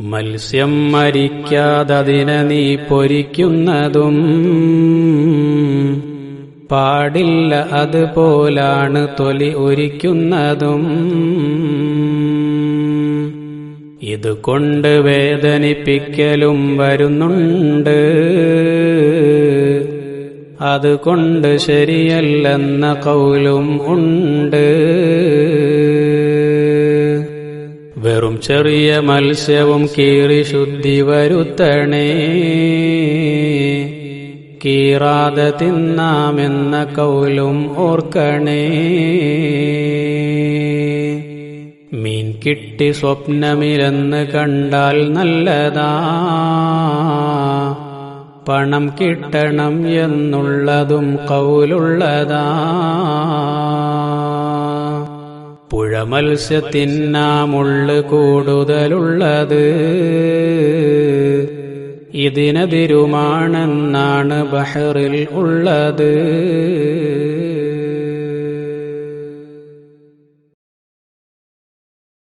മത്സ്യം മരിക്കാതതിനെ നീ പൊരിക്കുന്നതും പാടില്ല അതുപോലാണ് തൊലി ഒരിക്കുന്നതും ഇതുകൊണ്ട് വേദനിപ്പിക്കലും വരുന്നുണ്ട്. അതുകൊണ്ട് ശരിയല്ലെന്ന കൗലും ഉണ്ട്. വെറും ചെറിയ മത്സ്യവും കീറി ശുദ്ധി വരുത്തണേ. കീറാതെ തിന്നാമെന്ന കൗലും ഓർക്കണേ. മീൻ കിട്ടി സ്വപ്നമിലെന്ന് കണ്ടാൽ നല്ലതാ. പണം കിട്ടണം എന്നുള്ളതും കൗലുള്ളതാ. പുഴ മത്സ്യത്തിന്നാമുള്ള് കൂടുതലുള്ളത്. ഇതിനെതിരുമാണെന്നാണ് ബഹറിൽ ഉള്ളത്.